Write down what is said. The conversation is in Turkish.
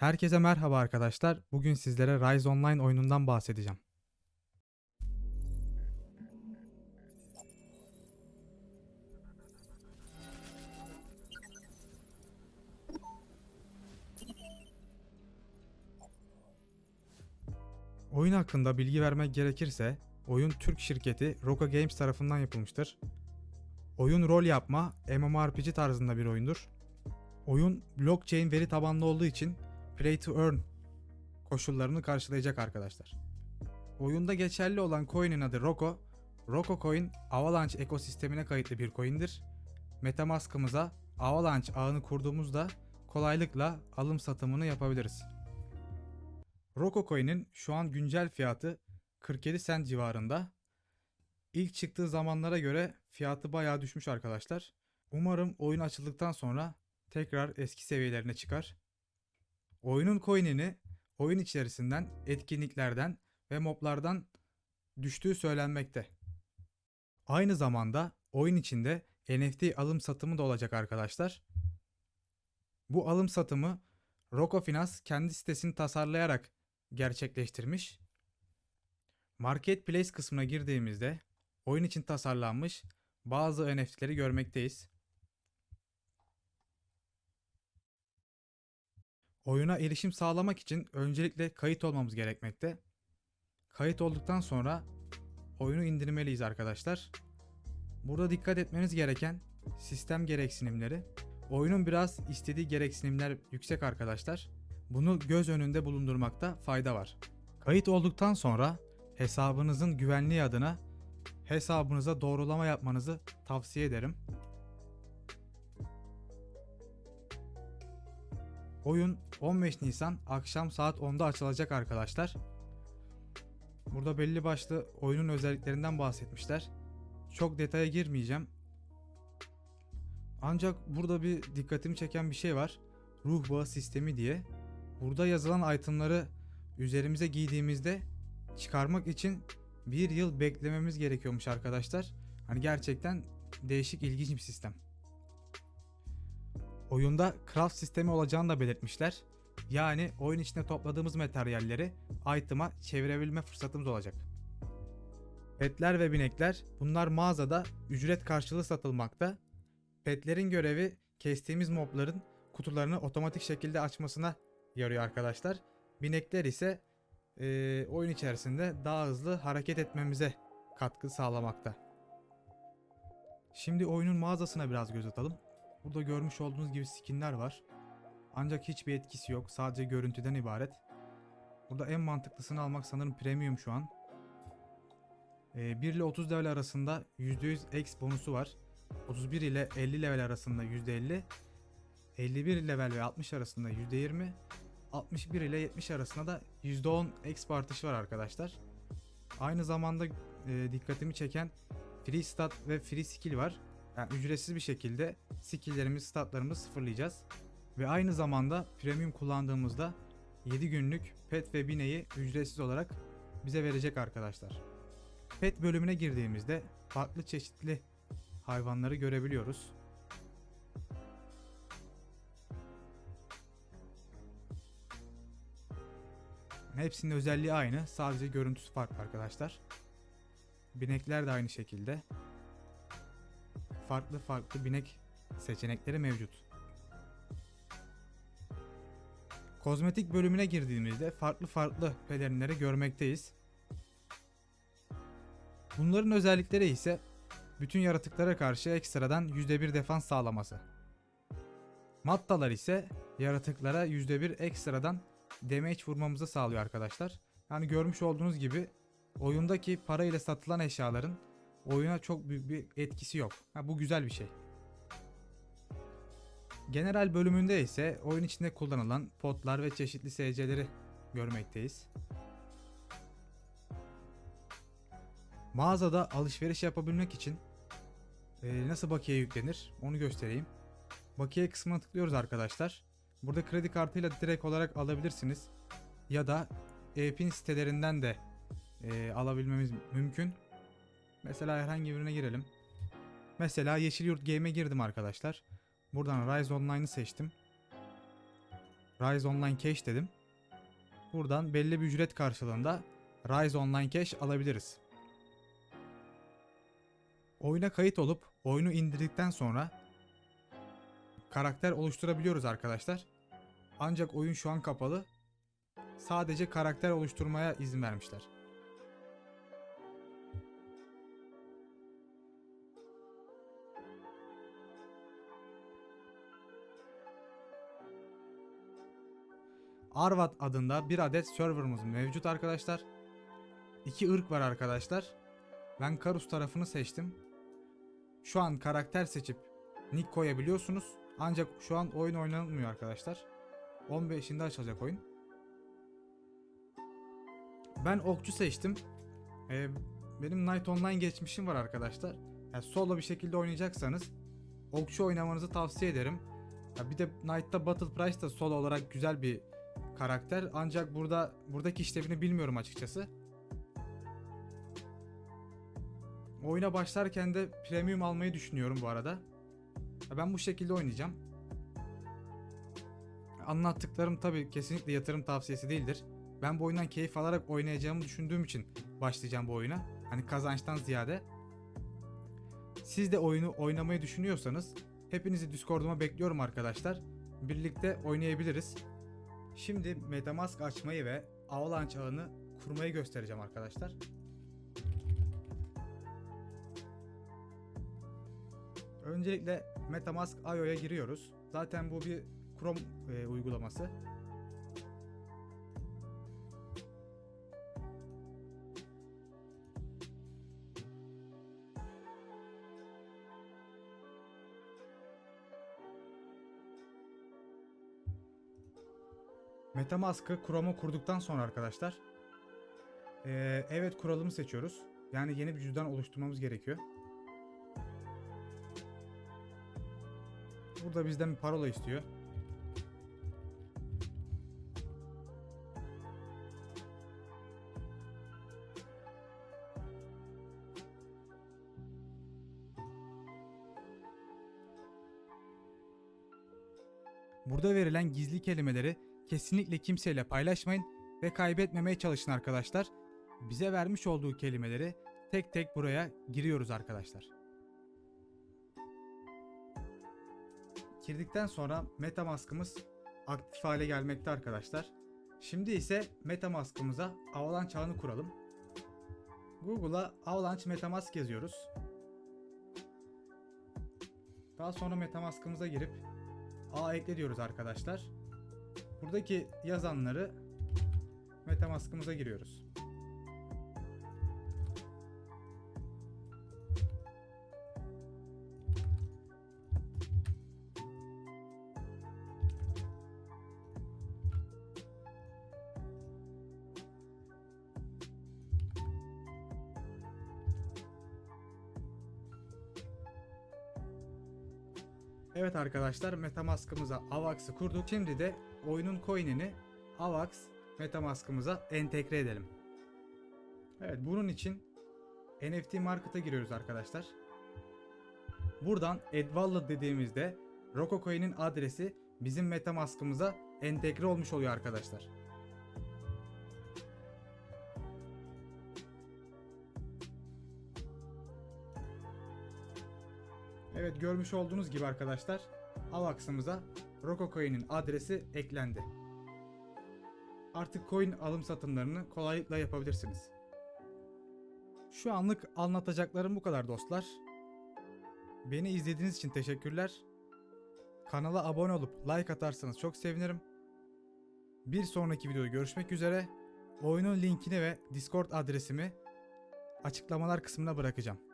Herkese merhaba arkadaşlar. Bugün sizlere Rise Online oyunundan bahsedeceğim. Oyun hakkında bilgi vermek gerekirse, oyun Türk şirketi Roka Games tarafından yapılmıştır. Oyun rol yapma, MMORPG tarzında bir oyundur. Oyun blockchain veri tabanlı olduğu için play to earn koşullarını karşılayacak arkadaşlar. Oyunda geçerli olan coin'in adı Roko. Roko Coin Avalanche ekosistemine kayıtlı bir coin'dir. Metamask'ımıza Avalanche ağını kurduğumuzda kolaylıkla alım satımını yapabiliriz. Roko Coin'in şu an güncel fiyatı 47 cent civarında. İlk çıktığı zamanlara göre fiyatı bayağı düşmüş arkadaşlar. Umarım oyun açıldıktan sonra tekrar eski seviyelerine çıkar. Oyunun coin'ini oyun içerisinden, etkinliklerden ve moblardan düştüğü söylenmekte. Aynı zamanda oyun içinde NFT alım satımı da olacak arkadaşlar. Bu alım satımı Roko Finance kendi sitesini tasarlayarak gerçekleştirmiş. Marketplace kısmına girdiğimizde oyun için tasarlanmış bazı NFT'leri görmekteyiz. Oyuna erişim sağlamak için öncelikle kayıt olmamız gerekmekte. Kayıt olduktan sonra oyunu indirmeliyiz arkadaşlar. Burada dikkat etmeniz gereken sistem gereksinimleri. Oyunun biraz istediği gereksinimler yüksek arkadaşlar. Bunu göz önünde bulundurmakta fayda var. Kayıt olduktan sonra hesabınızın güvenliği adına hesabınıza doğrulama yapmanızı tavsiye ederim. Oyun 15 Nisan akşam saat 10'da açılacak arkadaşlar. Burada belli başlı oyunun özelliklerinden bahsetmişler. Çok detaya girmeyeceğim. Ancak burada bir dikkatimi çeken bir şey var. Ruh bağı sistemi diye. Burada yazılan itemları üzerimize giydiğimizde çıkarmak için bir yıl beklememiz gerekiyormuş arkadaşlar. Hani gerçekten değişik ilginç bir sistem. Oyunda craft sistemi olacağını da belirtmişler. Yani oyun içinde topladığımız materyalleri item'a çevirebilme fırsatımız olacak. Petler ve binekler bunlar mağazada ücret karşılığı satılmakta. Petlerin görevi kestiğimiz mobların kutularını otomatik şekilde açmasına yarıyor arkadaşlar. Binekler ise eee, oyun içerisinde daha hızlı hareket etmemize katkı sağlamakta. Şimdi oyunun mağazasına biraz göz atalım. Burada görmüş olduğunuz gibi skinler var. Ancak hiçbir etkisi yok. Sadece görüntüden ibaret. Burada en mantıklısını almak sanırım premium şu an. Ee, 1 ile 30 level arasında %100 X bonusu var. 31 ile 50 level arasında %50. 51 level ve 60 arasında %20. 61 ile 70 arasında da %10 X artışı var arkadaşlar. Aynı zamanda e, dikkatimi çeken free stat ve free skill var. Yani ücretsiz bir şekilde skilllerimiz, statlarımızı sıfırlayacağız. Ve aynı zamanda premium kullandığımızda 7 günlük pet ve bineyi ücretsiz olarak bize verecek arkadaşlar. Pet bölümüne girdiğimizde farklı çeşitli hayvanları görebiliyoruz. Hepsinin özelliği aynı. Sadece görüntüsü farklı arkadaşlar. Binekler de aynı şekilde farklı farklı binek seçenekleri mevcut. Kozmetik bölümüne girdiğimizde farklı farklı pelerinleri görmekteyiz. Bunların özellikleri ise bütün yaratıklara karşı ekstradan %1 defans sağlaması. Mattalar ise yaratıklara %1 ekstradan damage vurmamızı sağlıyor arkadaşlar. Yani görmüş olduğunuz gibi oyundaki para ile satılan eşyaların oyuna çok büyük bir etkisi yok. Ha, bu güzel bir şey. General bölümünde ise oyun içinde kullanılan potlar ve çeşitli SC'leri görmekteyiz. Mağazada alışveriş yapabilmek için e, nasıl bakiye yüklenir onu göstereyim. Bakiye kısmına tıklıyoruz arkadaşlar. Burada kredi kartıyla direkt olarak alabilirsiniz. Ya da e-pin sitelerinden de e, alabilmemiz mümkün. Mesela herhangi birine girelim. Mesela Yeşil Yurt Game'e girdim arkadaşlar. Buradan Rise Online'ı seçtim. Rise Online Cash dedim. Buradan belli bir ücret karşılığında Rise Online Cash alabiliriz. Oyuna kayıt olup oyunu indirdikten sonra karakter oluşturabiliyoruz arkadaşlar. Ancak oyun şu an kapalı. Sadece karakter oluşturmaya izin vermişler. Arvat adında bir adet serverımız mevcut arkadaşlar. İki ırk var arkadaşlar. Ben Karus tarafını seçtim. Şu an karakter seçip nick koyabiliyorsunuz. Ancak şu an oyun oynanmıyor arkadaşlar. 15'inde açılacak oyun. Ben okçu seçtim. Ee, benim Night Online geçmişim var arkadaşlar. Yani solo bir şekilde oynayacaksanız okçu oynamanızı tavsiye ederim. Ya bir de Knight'ta Battle Price da solo olarak güzel bir karakter. Ancak burada buradaki işlevini bilmiyorum açıkçası. Oyuna başlarken de premium almayı düşünüyorum bu arada. Ben bu şekilde oynayacağım. Anlattıklarım tabii kesinlikle yatırım tavsiyesi değildir. Ben bu oyundan keyif alarak oynayacağımı düşündüğüm için başlayacağım bu oyuna. Hani kazançtan ziyade. Siz de oyunu oynamayı düşünüyorsanız hepinizi Discord'uma bekliyorum arkadaşlar. Birlikte oynayabiliriz. Şimdi Metamask açmayı ve Avalanche ağını kurmayı göstereceğim arkadaşlar. Öncelikle Metamask IO'ya giriyoruz. Zaten bu bir Chrome e, uygulaması. Metamask'ı Chrome'a kurduktan sonra arkadaşlar e, evet kuralımı seçiyoruz. Yani yeni bir cüzdan oluşturmamız gerekiyor. Burada bizden bir parola istiyor. Burada verilen gizli kelimeleri kesinlikle kimseyle paylaşmayın ve kaybetmemeye çalışın arkadaşlar. Bize vermiş olduğu kelimeleri tek tek buraya giriyoruz arkadaşlar. Girdikten sonra Metamask'ımız aktif hale gelmekte arkadaşlar. Şimdi ise Metamask'ımıza Avalanche ağını kuralım. Google'a Avalanche Metamask yazıyoruz. Daha sonra Metamask'ımıza girip A ekle diyoruz arkadaşlar. Buradaki yazanları Metamask'ımıza giriyoruz. Evet arkadaşlar Metamask'ımıza AVAX'ı kurduk. Şimdi de oyunun coin'ini AVAX Metamask'ımıza entegre edelim. Evet bunun için NFT Market'a giriyoruz arkadaşlar. Buradan Add Wallet dediğimizde Roko Coin'in adresi bizim Metamask'ımıza entegre olmuş oluyor arkadaşlar. Evet görmüş olduğunuz gibi arkadaşlar Avax'ımıza Roko Coin'in adresi eklendi. Artık coin alım satımlarını kolaylıkla yapabilirsiniz. Şu anlık anlatacaklarım bu kadar dostlar. Beni izlediğiniz için teşekkürler. Kanala abone olup like atarsanız çok sevinirim. Bir sonraki videoda görüşmek üzere. Oyunun linkini ve Discord adresimi açıklamalar kısmına bırakacağım.